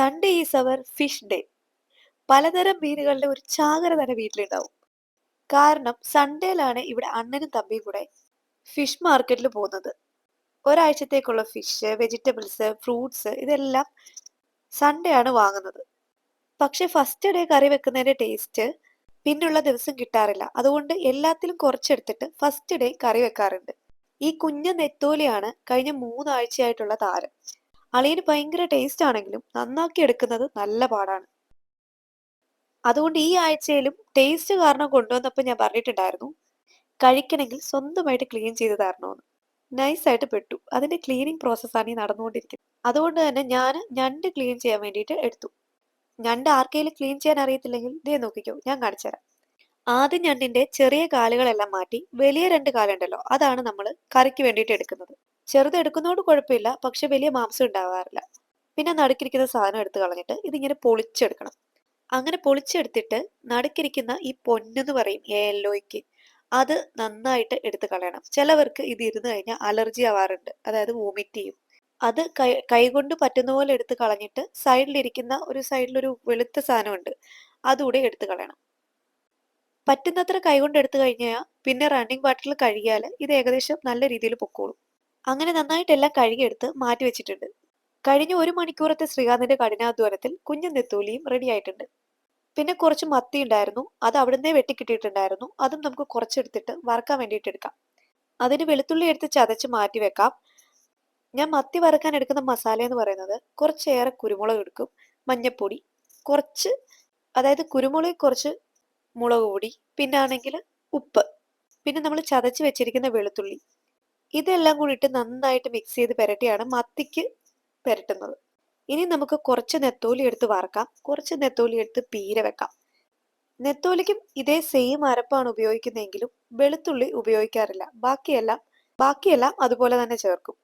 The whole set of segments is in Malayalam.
Sunday is our fish day പലതരം മീനുകളുടെ ഒരു ചാകര തന്നെ വീട്ടിലുണ്ടാവും. കാരണം സൺഡേയിലാണ് ഇവിടെ അണ്ണനും തമ്പിയും കൂടെ ഫിഷ് മാർക്കറ്റിൽ പോകുന്നത്. ഒരാഴ്ചത്തേക്കുള്ള ഫിഷ് വെജിറ്റബിൾസ് ഫ്രൂട്ട്സ് ഇതെല്ലാം സൺഡേ ആണ് വാങ്ങുന്നത്. പക്ഷെ ഫസ്റ്റ് ഡേ കറി വെക്കുന്നതിന്റെ ടേസ്റ്റ് പിന്നുള്ള ദിവസം കിട്ടാറില്ല. അതുകൊണ്ട് എല്ലാത്തിലും കുറച്ചെടുത്തിട്ട് ഫസ്റ്റ് ഡേ കറി വെക്കാറുണ്ട്. ഈ കുഞ്ഞ നെത്തോലിയാണ് കഴിഞ്ഞ മൂന്നാഴ്ചയായിട്ടുള്ള താരം. അളിയന് ഭയങ്കര ടേസ്റ്റ് ആണെങ്കിലും നന്നാക്കി എടുക്കുന്നത് നല്ല പാടാണ്. അതുകൊണ്ട് ഈ ആഴ്ചയിലും ടേസ്റ്റ് കാരണം കൊണ്ടുവന്നപ്പോൾ ഞാൻ പറഞ്ഞിട്ടുണ്ടായിരുന്നു കഴിക്കണമെങ്കിൽ സ്വന്തമായിട്ട് ക്ലീൻ ചെയ്ത് തരണമെന്ന് നൈസായിട്ട് പെട്ടു. അതിന്റെ ക്ലീനിങ് പ്രോസസ്സാണ് ഈ നടന്നുകൊണ്ടിരിക്കുന്നത്. അതുകൊണ്ട് തന്നെ ഞാൻ ഞണ്ട് ക്ലീൻ ചെയ്യാൻ വേണ്ടിയിട്ട് എടുത്തു. ഞണ്ട് ആർക്കെങ്കിലും ക്ലീൻ ചെയ്യാൻ അറിയത്തില്ലെങ്കിൽ ദേ നോക്കിക്കോ ഞാൻ കാണിച്ചുതരാം ആദ്യം ഞണ്ടിന്റെ ചെറിയ കാലുകളെല്ലാം മാറ്റി വലിയ രണ്ട് കാലുണ്ടല്ലോ അതാണ് നമ്മൾ കറിക്ക് വേണ്ടിയിട്ട് എടുക്കുന്നത്. ചെറുത് എടുക്കുന്നതുകൊണ്ട് കുഴപ്പമില്ല. പക്ഷെ വലിയ മാംസം ഉണ്ടാവാറില്ല. പിന്നെ നടുക്കിരിക്കുന്ന സാധനം എടുത്ത് കളഞ്ഞിട്ട് ഇതിങ്ങനെ പൊളിച്ചെടുക്കണം. അങ്ങനെ പൊളിച്ചെടുത്തിട്ട് നടുക്കിരിക്കുന്ന ഈ പൊന്നെന്ന് പറയും യെല്ലോയ്ക്ക് അത് നന്നായിട്ട് എടുത്ത് കളയണം. ചിലവർക്ക് ഇത് ഇരുന്ന് കഴിഞ്ഞാൽ അലർജി ആവാറുണ്ട്. അതായത് വോമിറ്റ് ചെയ്യും. അത് കൈ കൈകൊണ്ട് പറ്റുന്ന പോലെ എടുത്ത് കളഞ്ഞിട്ട് സൈഡിലിരിക്കുന്ന ഒരു സൈഡിലൊരു വെളുത്ത സാധനമുണ്ട്. അതുകൂടെ എടുത്ത് കളയണം. പറ്റുന്നത്ര കൈകൊണ്ട് എടുത്തു കഴിഞ്ഞാൽ പിന്നെ റണ്ണിങ് വാട്ടറിൽ കഴുകിയാൽ ഇത് ഏകദേശം നല്ല രീതിയിൽ പൊക്കോളും. അങ്ങനെ നന്നായിട്ട് എല്ലാം കഴുകിയെടുത്ത് മാറ്റി വെച്ചിട്ടുണ്ട്. കഴിഞ്ഞ ഒരു മണിക്കൂറത്തെ ശ്രീകാന്തിന്റെ കഠിനാധ്വാനത്തിൽ കുഞ്ഞു നെത്തൂലിയും റെഡി ആയിട്ടുണ്ട്. പിന്നെ കുറച്ച് മത്തി ഉണ്ടായിരുന്നു. അത് അവിടുന്ന് വെട്ടിക്കിട്ടിയിട്ടുണ്ടായിരുന്നു അതും നമുക്ക് കുറച്ചെടുത്തിട്ട് വറക്കാൻ വേണ്ടിയിട്ട് എടുക്കാം. അതിന് വെളുത്തുള്ളി എടുത്ത് ചതച്ച് മാറ്റി വെക്കാം. ഞാൻ മത്തി വറുക്കാൻ എടുക്കുന്ന മസാല എന്ന് പറയുന്നത് കുറച്ചേറെ കുരുമുളക് എടുക്കും. മഞ്ഞപ്പൊടി കുറച്ച് അതായത് കുരുമുളക് കുറച്ച് മുളക് പൊടി പിന്നെ ആണെങ്കിൽ ഉപ്പ്. പിന്നെ നമ്മൾ ചതച്ച് വെച്ചിരിക്കുന്ന വെളുത്തുള്ളി. ഇതെല്ലാം കൂടിയിട്ട് നന്നായിട്ട് മിക്സ് ചെയ്ത് പുരട്ടിയാണ് മത്തിക്ക് പുരട്ടുന്നത്. ഇനി നമുക്ക് കുറച്ച് നെത്തോലി എടുത്ത് വറക്കാം. കുറച്ച് നെത്തോലി എടുത്ത് പീര വെക്കാം. നെത്തോലിക്കും ഇതേ സെയിം അരപ്പാണ് ഉപയോഗിക്കുന്നതെങ്കിലും വെളുത്തുള്ളി ഉപയോഗിക്കാറില്ല. ബാക്കിയെല്ലാം ബാക്കിയെല്ലാം അതുപോലെ തന്നെ ചേർക്കും.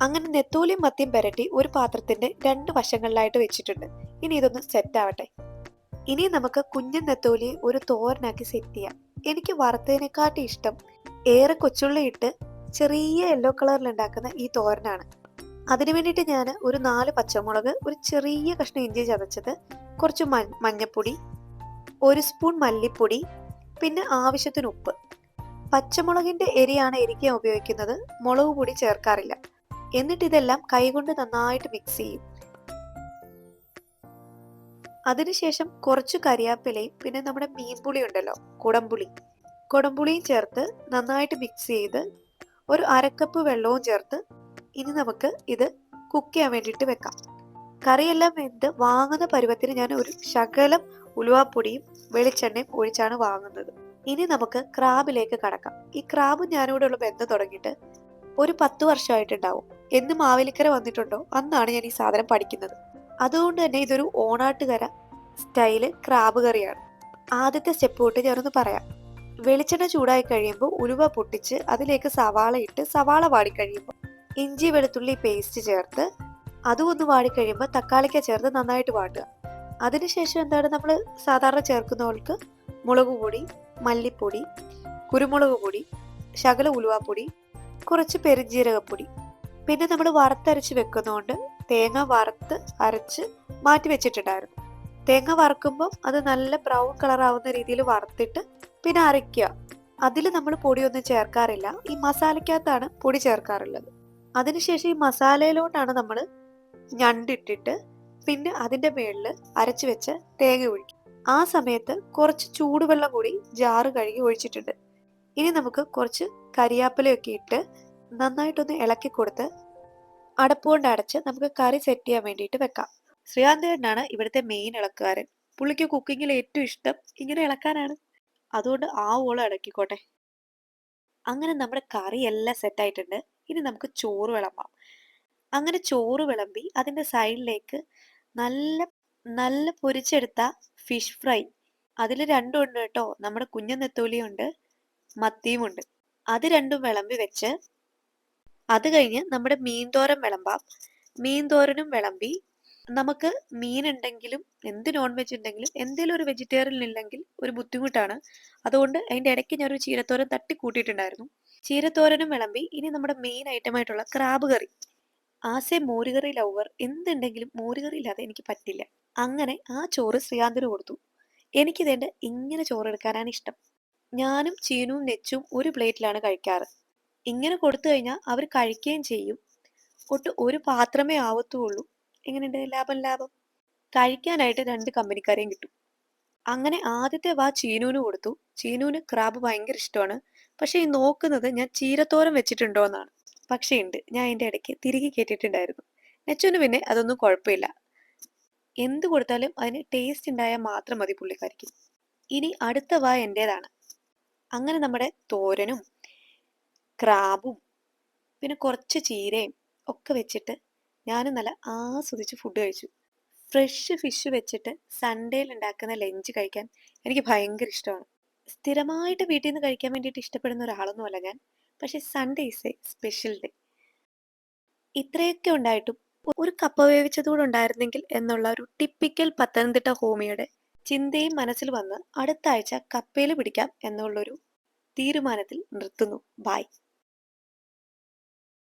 അങ്ങനെ നെത്തോലിയും മത്തിയും പെരട്ടി ഒരു പാത്രത്തിന്റെ രണ്ട് വശങ്ങളിലായിട്ട് വെച്ചിട്ടുണ്ട്. ഇനി ഇതൊന്ന് സെറ്റ് ആവട്ടെ. ഇനി നമുക്ക് കുഞ്ഞൻ നെത്തോലിയെ ഒരു തോരനാക്കി സെറ്റ് ചെയ്യാം. എനിക്ക് വറുത്തതിനെക്കാട്ടി ഇഷ്ടം ഏറെ കൊച്ചുള്ളി ഇട്ട് ചെറിയ യെല്ലോ കളറിൽ ഉണ്ടാക്കുന്ന ഈ തോരനാണ്. അതിനു വേണ്ടിയിട്ട് ഞാൻ ഒരു നാല് പച്ചമുളക് ഒരു ചെറിയ കഷ്ണം ഇഞ്ചി ചതച്ചത് കുറച്ച് മഞ്ഞപ്പൊടി ഒരു സ്പൂൺ മല്ലിപ്പൊടി പിന്നെ ആവശ്യത്തിന് ഉപ്പ്. പച്ചമുളകിന്റെ എരിയാണ് എരിക്കാൻ ഉപയോഗിക്കുന്നത്. മുളക് പൊടി ചേർക്കാറില്ല. എന്നിട്ട് ഇതെല്ലാം കൈകൊണ്ട് നന്നായിട്ട് മിക്സ് ചെയ്യും. അതിനുശേഷം കുറച്ച് കരിയാപ്പിലയും പിന്നെ നമ്മുടെ മീൻപുളി ഉണ്ടല്ലോ കുടംപുളി. കുടംപുളിയും ചേർത്ത് നന്നായിട്ട് മിക്സ് ചെയ്ത് ഒരു അരക്കപ്പ് വെള്ളവും ചേർത്ത് ഇനി നമുക്ക് ഇത് കുക്ക് ചെയ്യാൻ വേണ്ടിയിട്ട് വെക്കാം. കറിയെല്ലാം വെന്ത് വാങ്ങുന്ന പരുവത്തിന് ഞാൻ ഒരു ശകലം ഉലുവാപ്പൊടിയും വെളിച്ചെണ്ണയും ഒഴിച്ചാണ് വാങ്ങുന്നത്. ഇനി നമുക്ക് ക്രാബിലേക്ക് കടക്കാം. ഈ ക്രാബ് ഞാനിവിടെ ഉള്ള ബന്ധം തുടങ്ങിയിട്ട് ഒരു പത്ത് വർഷമായിട്ടുണ്ടാവും. എന്ന് മാവേലിക്കര വന്നിട്ടുണ്ടോ? അന്നാണ് ഞാൻ ഈ സാധനം പഠിക്കുന്നത്. അതുകൊണ്ട് തന്നെ ഇതൊരു ഓണാട്ടുകര സ്റ്റൈൽ ക്രാബ് കറിയാണ്. ആദ്യത്തെ സ്റ്റെപ്പ് തൊട്ട് ഞാനൊന്ന് പറയാം. വെളിച്ചെണ്ണ ചൂടായി കഴിയുമ്പോൾ ഉലുവ പൊട്ടിച്ച് അതിലേക്ക് സവാള ഇട്ട് സവാള വാടി കഴിയുമ്പോൾ ഇഞ്ചി വെളുത്തുള്ളി പേസ്റ്റ് ചേർത്ത് അതും ഒന്ന് വാടി കഴിയുമ്പോൾ തക്കാളിക്ക ചേർത്ത് നന്നായിട്ട് വാട്ടുക. അതിനുശേഷം എന്താണ് നമ്മൾ സാധാരണ ചേർക്കുന്നവർക്ക് മുളക് പൊടി മല്ലിപ്പൊടി കുരുമുളക് പൊടി ശകല ഉലുവാപ്പൊടി കുറച്ച് പെരുംജീരകപ്പൊടി പിന്നെ നമ്മൾ വറുത്തരച്ച് വെക്കുന്നതുകൊണ്ട് തേങ്ങ വറുത്ത് അരച്ച് മാറ്റി വെച്ചിട്ടുണ്ടായിരുന്നു. തേങ്ങ വറുക്കുമ്പോൾ അത് നല്ല ബ്രൗൺ കളർ ആവുന്ന രീതിയിൽ വറുത്തിട്ട് പിന്നെ അരയ്ക്കുക. അതിൽ നമ്മൾ പൊടിയൊന്നും ചേർക്കാറില്ല. ഈ മസാലയ്ക്കകത്താണ് പൊടി ചേർക്കാറുള്ളത്. അതിനുശേഷം ഈ മസാലയിലോട്ടാണ് നമ്മൾ ഞണ്ടിട്ടിട്ട് പിന്നെ അതിന്റെ മേളിൽ അരച്ചു വെച്ച് തേങ്ങ ഒഴിക്കും ആ സമയത്ത് കുറച്ച് ചൂടുവെള്ളം കൂടി ജാറ് കഴുകി ഒഴിച്ചിട്ടുണ്ട്. ഇനി നമുക്ക് കുറച്ച് കരിയാപ്പിലയൊക്കെ ഇട്ട് നന്നായിട്ടൊന്ന് ഇളക്കി കൊടുത്ത് അടപ്പുകൊണ്ട് അടച്ച് നമുക്ക് കറി സെറ്റ് ചെയ്യാൻ വേണ്ടിയിട്ട് വെക്കാം. ശ്രീകാന്തേട്ടനാണ് ഇവിടുത്തെ മെയിൻ ഇളക്കുകാരൻ പുള്ളിക്ക് കുക്കിങ്ങിൽ ഏറ്റവും ഇഷ്ടം ഇങ്ങനെ ഇളക്കാനാണ്. അതുകൊണ്ട് ആ ഓളം ഇളക്കിക്കോട്ടെ. അങ്ങനെ നമ്മുടെ കറി എല്ലാം സെറ്റ് ആയിട്ടുണ്ട്. ഇനി നമുക്ക് ചോറ് വിളമ്പാം. അങ്ങനെ ചോറ് വിളമ്പി അതിന്റെ സൈഡിലേക്ക് നല്ല നല്ല പൊരിച്ചെടുത്ത ഫിഷ് ഫ്രൈ അതിൽ രണ്ടും ഉണ്ട് കേട്ടോ. നമ്മുടെ കുഞ്ഞു നെത്തോലിയുണ്ട് മത്തിയുമുണ്ട്. അത് രണ്ടും വിളമ്പി വെച്ച് അത് കഴിഞ്ഞ് നമ്മുടെ മീൻതോരൻ വിളമ്പാം. മീൻതോരനും വിളമ്പി. നമുക്ക് മീൻ ഉണ്ടെങ്കിലും എന്ത് നോൺ വെജ് ഉണ്ടെങ്കിലും എന്തെങ്കിലും ഒരു വെജിറ്റേറിയൻ ഇല്ലെങ്കിൽ ഒരു ബുദ്ധിമുട്ടാണ്. അതുകൊണ്ട് അതിന്റെ ഇടയ്ക്ക് ഞാൻ ഞാനൊരു ചീരത്തോരൻ തട്ടി കൂട്ടിയിട്ടുണ്ടായിരുന്നു ചീരത്തോരനും വിളമ്പി. ഇനി നമ്മുടെ മെയിൻ ഐറ്റമായിട്ടുള്ള ക്രാബ് കറി ആസെ മോരുകറി ലവർ എന്തുണ്ടെങ്കിലും മോരുകറി ഇല്ലാതെ എനിക്ക് പറ്റില്ല. അങ്ങനെ ആ ചോറ് ശ്രീകാന്തിന് കൊടുത്തു. എനിക്കിതേണ്ട ഇങ്ങനെ ചോറെടുക്കാനാണ് ഇഷ്ടം. ഞാനും ചീനുവും നെച്ചും ഒരു പ്ലേറ്റിലാണ് കഴിക്കാറ്. ഇങ്ങനെ കൊടുത്തു കഴിഞ്ഞാൽ അവർ കഴിക്കുകയും ചെയ്യും. ഒട്ട് ഒരു പാത്രമേ ആവത്തുള്ളൂ. എങ്ങനെയുണ്ട് ലാഭം ലാഭം? കഴിക്കാനായിട്ട് രണ്ട് കമ്പനിക്കാരെയും കിട്ടും. അങ്ങനെ ആദ്യത്തെ വാ ചീനൂന് കൊടുത്തു. ചീനൂന് ക്രാബ് ഭയങ്കര ഇഷ്ടമാണ്. പക്ഷെ ഈ നോക്കുന്നത് ഞാൻ ചീരത്തോരം വെച്ചിട്ടുണ്ടോ എന്നാണ്. പക്ഷേ ഉണ്ട്. ഞാൻ അതിന്റെ ഇടയ്ക്ക് തിരികെ കേട്ടിട്ടുണ്ടായിരുന്നു. നെച്ചോന് പിന്നെ അതൊന്നും കുഴപ്പമില്ല. എന്ത് കൊടുത്താലും അതിന് ടേസ്റ്റ് ഉണ്ടായാൽ മാത്രം മതി പുള്ളിക്കാരിക്ക്. ഇനി അടുത്ത വാ എന്റേതാണ്. അങ്ങനെ നമ്മുടെ തോരനും ക്രാബും പിന്നെ കുറച്ച് ചീരയും ഒക്കെ വെച്ചിട്ട് ഞാൻ നല്ല ആസ്വദിച്ച് ഫുഡ് കഴിച്ചു. ഫ്രഷ് ഫിഷ് വെച്ചിട്ട് സൺഡേയിൽ ഉണ്ടാക്കുന്ന ലഞ്ച് കഴിക്കാൻ എനിക്ക് ഭയങ്കര ഇഷ്ടമാണ്. സ്ഥിരമായിട്ട് വീട്ടിൽ നിന്ന് കഴിക്കാൻ വേണ്ടിയിട്ട് ഇഷ്ടപ്പെടുന്ന ഒരാളൊന്നുമല്ല ഞാൻ. പക്ഷെ Sunday is a special day ഇത്രയൊക്കെ ഉണ്ടായിട്ടും ഒരു കപ്പ വേവിച്ചതുകൂടെ ഉണ്ടായിരുന്നെങ്കിൽ എന്നുള്ള ഒരു ടിപ്പിക്കൽ പത്തനംതിട്ട ഹോമിയുടെ ചിന്തയും മനസ്സിൽ വന്ന് അടുത്ത ആഴ്ച കപ്പയിൽ പിടിക്കാം എന്നുള്ളൊരു തീരുമാനത്തിൽ നിർത്തുന്നു. ബായ്